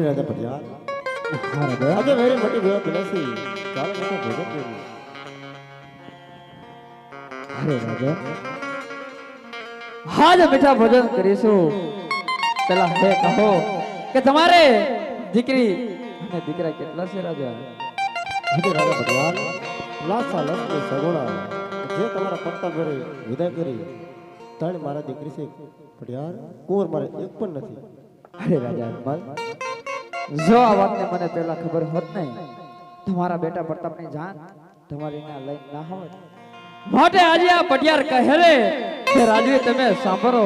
અરે રાજા પટિયાર આજે વેરી મોટી ભેટ બનેસી ચાલો ભોજન રાજા. હાજ મીઠા ભોજન કરીશું. પેલા હે કહો કે તમારે દીકરી અને દીકરા કેટલા છે રાજા? આજે રાજા ભગવાન લાસા લસની સગોડા જે તમારા પત્તા ઘરે વિદાય કરી ત્રણ મારા દીકરી છે. પટિયાર કુંવર મારે એક પણ નથી. અરે રાજા જો આ વાતને મને પહેલા ખબર હોત નહીં, તમારા બેટા પ્રતાપની જાન તમારી ના લઈ ના હોત માટે આજે આ પટિયાર કહે રે કે રાજવી તમે સાંભળો.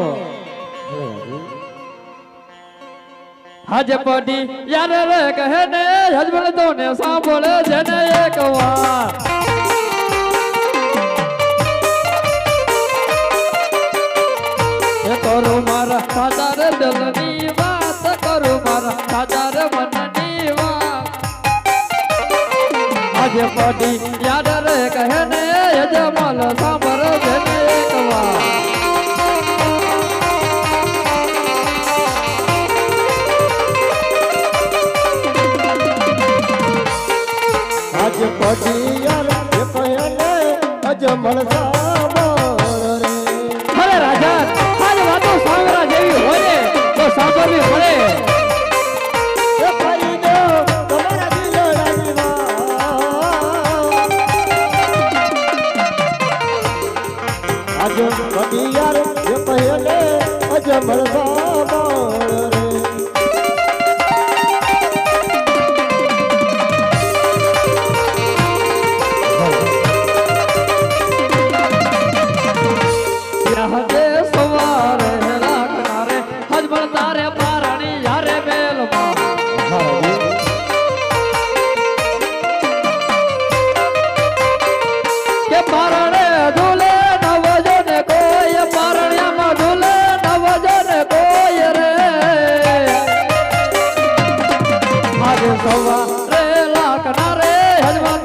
હજ પડી યાર રે કહે ને હજબલ તો ને સાંભળે છે ને એક વાર. કરો મારા સાદાર દિલની વાત કરો, મારા સાદાર મનની વાત. આજે પડી યાદ રે કહે ને યજમાલ સાંભળ છે ને એક વાર આજે પટિયાર એ પહેલે અજમલ સાંભળ સાંભળવી પડે આજે સવારે લાકનારે હજબળ તારે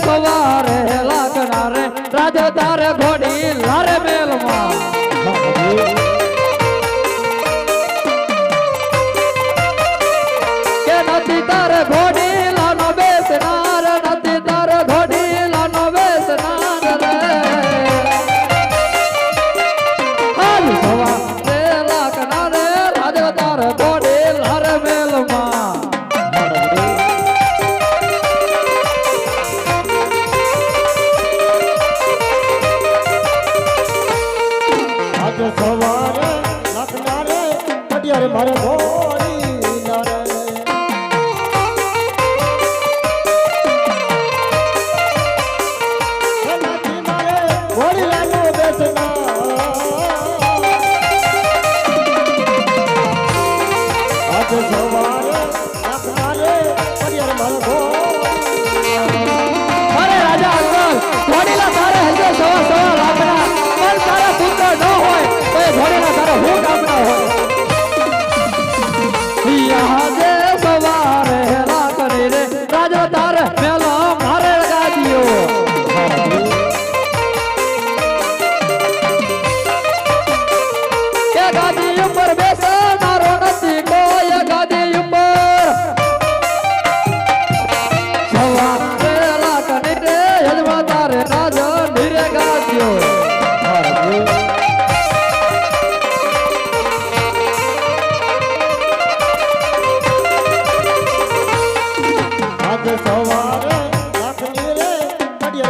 સવારે લાગનારે રાજ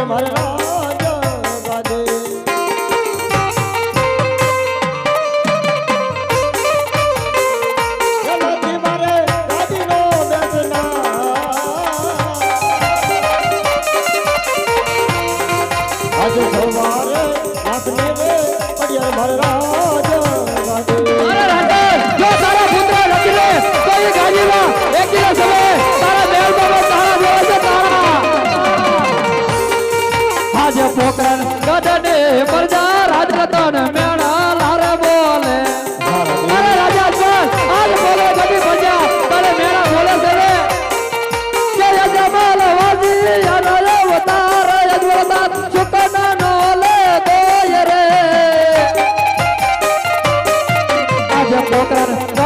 પટિયાર મારે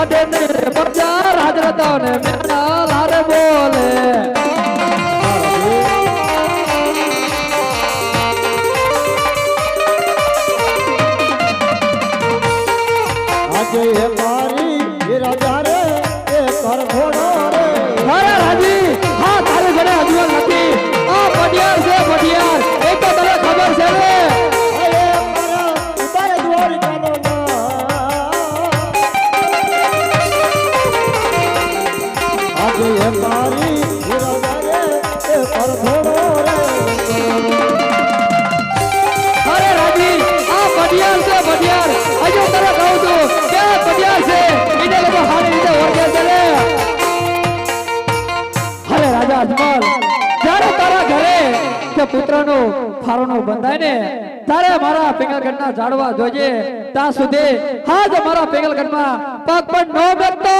માધે ને બજાર હાજરતો ને મેળા લારે બોલે આજે પુત્રનો ફારોનો બંધાય ને તારે મારા પેગલગઢના ઝાડવા જોજે. ત્યાં સુધી હાજ મારા પેગલગઢમાં પગ પણ ન ગતો